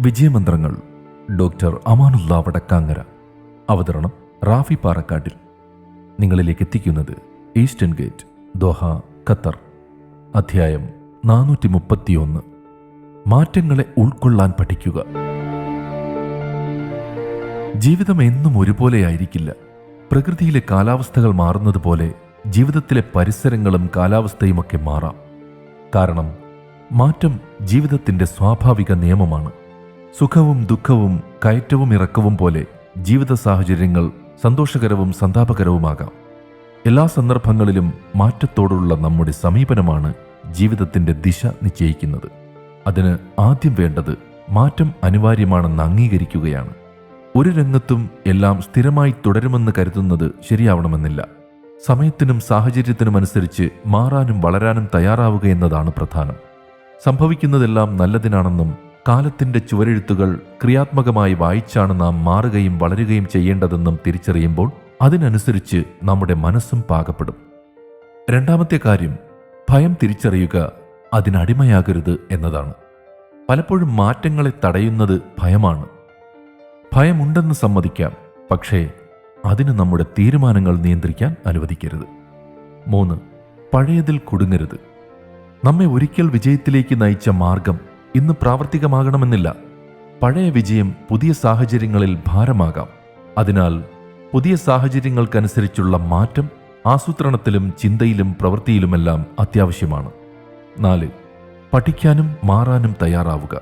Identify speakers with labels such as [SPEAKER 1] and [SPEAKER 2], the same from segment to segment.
[SPEAKER 1] വിജയമന്ത്രങ്ങൾ doctor Amanullah Vadakkangara. അവതരണം റാഫി പാറക്കാട്ടിൽ. നിങ്ങളിലേക്ക് എത്തിക്കുന്നത് ഈസ്റ്റേൺ ഗേറ്റ് ദോഹ ഖത്തർ. അധ്യായം നാനൂറ്റി മുപ്പത്തിയൊന്ന് മാറ്റങ്ങളെ ഉൾക്കൊള്ളാൻ പഠിക്കുക. ജീവിതം എന്നും ഒരുപോലെയായിരിക്കില്ല. പ്രകൃതിയിലെ കാലാവസ്ഥകൾ മാറുന്നത് പോലെ ജീവിതത്തിലെ പരിസരങ്ങളും കാലാവസ്ഥയുമൊക്കെ മാറാം. കാരണം മാറ്റം ജീവിതത്തിന്റെ സ്വാഭാവിക നിയമമാണ്. സുഖവും ദുഃഖവും കയറ്റവും ഇറക്കവും പോലെ ജീവിത സാഹചര്യങ്ങൾ സന്തോഷകരവും സന്താപകരവുമാകാം. എല്ലാ സന്ദർഭങ്ങളിലും മാറ്റത്തോടുള്ള നമ്മുടെ സമീപനമാണ് ജീവിതത്തിന്റെ ദിശ നിശ്ചയിക്കുന്നത്. അതിന് ആദ്യം വേണ്ടത് മാറ്റം അനിവാര്യമാണെന്ന് അംഗീകരിക്കുകയാണ്. ഒരു രംഗത്തും എല്ലാം സ്ഥിരമായി തുടരുമെന്ന് കരുതുന്നത് ശരിയാവണമെന്നില്ല. സമയത്തിനും സാഹചര്യത്തിനുമനുസരിച്ച് മാറാനും വളരാനും തയ്യാറാവുക എന്നതാണ് പ്രധാനം. സംഭവിക്കുന്നതെല്ലാം നല്ലതിനാണെന്നും കാലത്തിന്റെ ചുവരെഴുത്തുകൾ ക്രിയാത്മകമായി വായിച്ചാണ് നാം മാറുകയും വളരുകയും ചെയ്യേണ്ടതെന്നും തിരിച്ചറിയുമ്പോൾ അതിനനുസരിച്ച് നമ്മുടെ മനസ്സും പാകപ്പെടും. രണ്ടാമത്തെ കാര്യം ഭയം തിരിച്ചറിയുക അതിനടിമയാകരുത് എന്നതാണ്. പലപ്പോഴും മാറ്റങ്ങളെ തടയുന്നത് ഭയമാണ്. ഭയമുണ്ടെന്ന് സമ്മതിക്കാം പക്ഷേ അതിന് നമ്മുടെ തീരുമാനങ്ങൾ നിയന്ത്രിക്കാൻ അനുവദിക്കരുത്. മൂന്ന് പഴയതിൽ കുടുങ്ങരുത്. നമ്മെ ഒരിക്കൽ വിജയത്തിലേക്ക് നയിച്ച മാർഗം ഇന്ന് പ്രാവർത്തികമാകണമെന്നില്ല. പഴയ വിജയം പുതിയ സാഹചര്യങ്ങളിൽ ഭാരമാകാം. അതിനാൽ പുതിയ സാഹചര്യങ്ങൾക്കനുസരിച്ചുള്ള മാറ്റം ആസൂത്രണത്തിലും ചിന്തയിലും പ്രവൃത്തിയിലുമെല്ലാം അത്യാവശ്യമാണ്. നാല് പഠിക്കാനും മാറാനും തയ്യാറാവുക.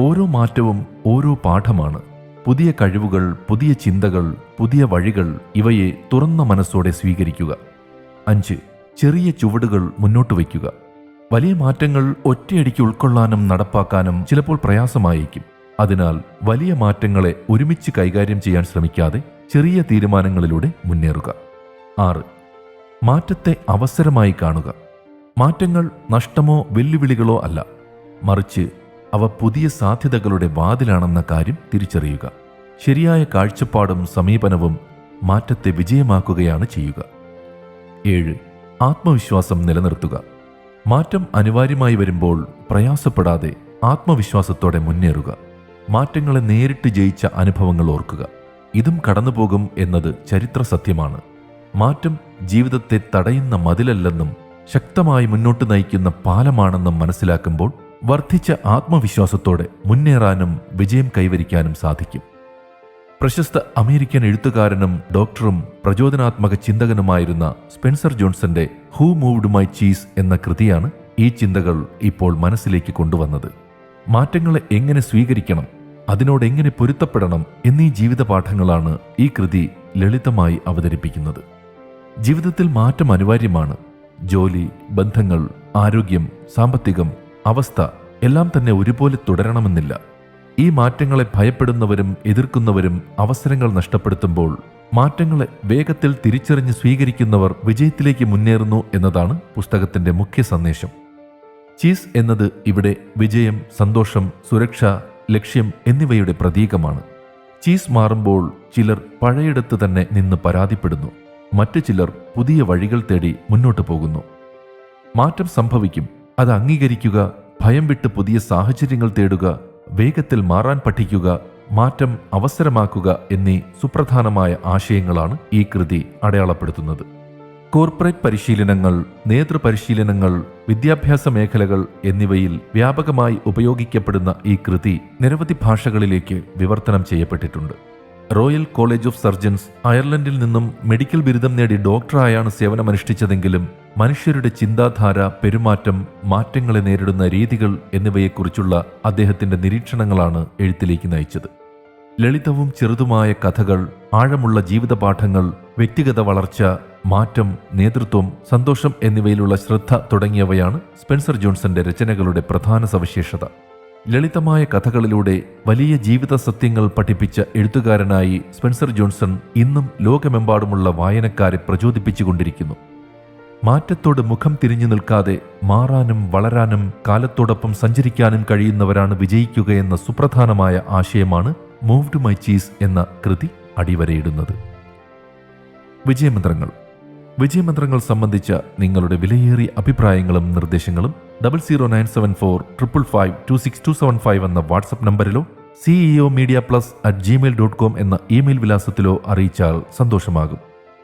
[SPEAKER 1] ഓരോ മാറ്റവും ഓരോ പാഠമാണ്. പുതിയ കഴിവുകൾ പുതിയ ചിന്തകൾ പുതിയ വഴികൾ ഇവയെ തുറന്ന മനസ്സോടെ സ്വീകരിക്കുക. അഞ്ച് ചെറിയ ചുവടുകൾ മുന്നോട്ട് വയ്ക്കുക. വലിയ മാറ്റങ്ങൾ ഒറ്റയടിക്ക് ഉൾക്കൊള്ളാനും നടപ്പാക്കാനും ചിലപ്പോൾ പ്രയാസമായേക്കും. അതിനാൽ വലിയ മാറ്റങ്ങളെ ഒരുമിച്ച് കൈകാര്യം ചെയ്യാൻ ശ്രമിക്കാതെ ചെറിയ തീരുമാനങ്ങളിലൂടെ മുന്നേറുക. ആറ്. മാറ്റത്തെ അവസരമായി കാണുക. മാറ്റങ്ങൾ നഷ്ടമോ വെല്ലുവിളികളോ അല്ല. മറിച്ച് അവ പുതിയ സാധ്യതകളുടെ വാതിലാണെന്ന കാര്യം തിരിച്ചറിയുക. ശരിയായ കാഴ്ചപ്പാടും സമീപനവും മാറ്റത്തെ വിജയമാക്കുകയാണ് ചെയ്യുക. ഏഴ്. ആത്മവിശ്വാസം നിലനിർത്തുക. മാറ്റം അനിവാര്യമായി വരുമ്പോൾ പ്രയാസപ്പെടാതെ ആത്മവിശ്വാസത്തോടെ മുന്നേറുക. മാറ്റങ്ങളെ നേരിട്ട് ജയിച്ച അനുഭവങ്ങൾ ഓർക്കുക. ഇതും കടന്നുപോകും എന്നത് ചരിത്ര സത്യമാണ്. മാറ്റം ജീവിതത്തെ തടയുന്ന മതിലല്ലെന്നും ശക്തമായി മുന്നോട്ട് നയിക്കുന്ന പാലമാണെന്നും മനസ്സിലാക്കുമ്പോൾ വർദ്ധിച്ച ആത്മവിശ്വാസത്തോടെ മുന്നേറാനും വിജയം കൈവരിക്കാനും സാധിക്കും. പ്രശസ്ത അമേരിക്കൻ എഴുത്തുകാരനും ഡോക്ടറും പ്രചോദനാത്മക ചിന്തകനുമായിരുന്ന സ്പെൻസർ ജോൺസന്റെ ഹൂ മൂവ്ഡ് മൈ ചീസ് എന്ന കൃതിയാണ് ഈ ചിന്തകൾ ഇപ്പോൾ മനസ്സിലേക്ക് കൊണ്ടുവന്നത്. മാറ്റങ്ങളെ എങ്ങനെ സ്വീകരിക്കണം അതിനോട് എങ്ങനെ പൊരുത്തപ്പെടണം എന്നീ ജീവിത പാഠങ്ങളാണ് ഈ കൃതി ലളിതമായി അവതരിപ്പിക്കുന്നത്. ജീവിതത്തിൽ മാറ്റം അനിവാര്യമാണ്. ജോലി ബന്ധങ്ങൾ ആരോഗ്യം സാമ്പത്തികം അവസ്ഥ എല്ലാം തന്നെ ഒരുപോലെ തുടരണമെന്നില്ല. ഈ മാറ്റങ്ങളെ ഭയപ്പെടുന്നവരും എതിർക്കുന്നവരും അവസരങ്ങൾ നഷ്ടപ്പെടുത്തുമ്പോൾ മാറ്റങ്ങളെ വേഗത്തിൽ തിരിച്ചറിഞ്ഞ് സ്വീകരിക്കുന്നവർ വിജയത്തിലേക്ക് മുന്നേറുന്നു എന്നതാണ് പുസ്തകത്തിന്റെ മുഖ്യ സന്ദേശം. ചീസ് എന്നത് ഇവിടെ വിജയം സന്തോഷം സുരക്ഷ ലക്ഷ്യം എന്നിവയുടെ പ്രതീകമാണ്. ചീസ് മാറുമ്പോൾ ചിലർ പഴയിടത്ത് തന്നെ നിന്ന് പരാതിപ്പെടുന്നു. മറ്റു ചിലർ പുതിയ വഴികൾ തേടി മുന്നോട്ട് പോകുന്നു. മാറ്റം സംഭവിക്കും. അത് അംഗീകരിക്കുക ഭയം വിട്ട് പുതിയ സാഹചര്യങ്ങൾ തേടുക വേഗത്തിൽ മാറാൻ പഠിക്കുക മാറ്റം അവസരമാക്കുക എന്നീ സുപ്രധാനമായ ആശയങ്ങളാണ് ഈ കൃതി അടയാളപ്പെടുത്തുന്നത്. കോർപ്പറേറ്റ് പരിശീലനങ്ങൾ നേതൃപരിശീലനങ്ങൾ വിദ്യാഭ്യാസ മേഖലകൾ എന്നിവയിൽ വ്യാപകമായി ഉപയോഗിക്കപ്പെടുന്ന ഈ കൃതി നിരവധി ഭാഷകളിലേക്ക് വിവർത്തനം ചെയ്യപ്പെട്ടിട്ടുണ്ട്. റോയൽ കോളേജ് ഓഫ് സർജൻസ് അയർലൻഡിൽ നിന്നും മെഡിക്കൽ ബിരുദം നേടി ഡോക്ടറായാണ് സേവനമനുഷ്ഠിച്ചതെങ്കിലും മനുഷ്യരുടെ ചിന്താധാര പെരുമാറ്റം മാറ്റങ്ങളെ നേരിടുന്ന രീതികൾ എന്നിവയെക്കുറിച്ചുള്ള അദ്ദേഹത്തിന്റെ നിരീക്ഷണങ്ങളാണ് എഴുത്തിലേക്ക് നയിച്ചത്. ലളിതവും ചെറുതുമായ കഥകൾ ആഴമുള്ള ജീവിതപാഠങ്ങൾ വ്യക്തിഗത വളർച്ച മാറ്റം നേതൃത്വം സന്തോഷം എന്നിവയിലുള്ള ശ്രദ്ധ തുടങ്ങിയവയാണ് സ്പെൻസർ ജോൺസന്റെ രചനകളുടെ പ്രധാന സവിശേഷത. ലളിതമായ കഥകളിലൂടെ വലിയ ജീവിത സത്യങ്ങൾ പഠിപ്പിച്ച എഴുത്തുകാരനായി സ്പെൻസർ ജോൺസൺ ഇന്നും ലോകമെമ്പാടുമുള്ള വായനക്കാരെ പ്രചോദിപ്പിച്ചുകൊണ്ടിരിക്കുന്നു. മാറ്റത്തോട് മുഖം തിരിഞ്ഞു നിൽക്കാതെ മാറാനും വളരാനും കാലത്തോടൊപ്പം സഞ്ചരിക്കാനും കഴിയുന്നവരാണ് വിജയിക്കുകയെന്ന സുപ്രധാനമായ ആശയമാണ് മൂവ്ഡ് മൈ ചീസ് എന്ന കൃതി അടിവരയിടുന്നത്. വിജയമന്ത്രങ്ങൾ. വിജയമന്ത്രങ്ങൾ സംബന്ധിച്ച നിങ്ങളുടെ വിലയേറിയ അഭിപ്രായങ്ങളും നിർദ്ദേശങ്ങളും double zero nine seven four triple five two six two seven five എന്ന WhatsApp നമ്പറിലോ CEO media plus at Gmail dot com എന്ന ഇമെയിൽ വിലാസത്തിലോ അറിയിച്ചാൽ സന്തോഷമാകും.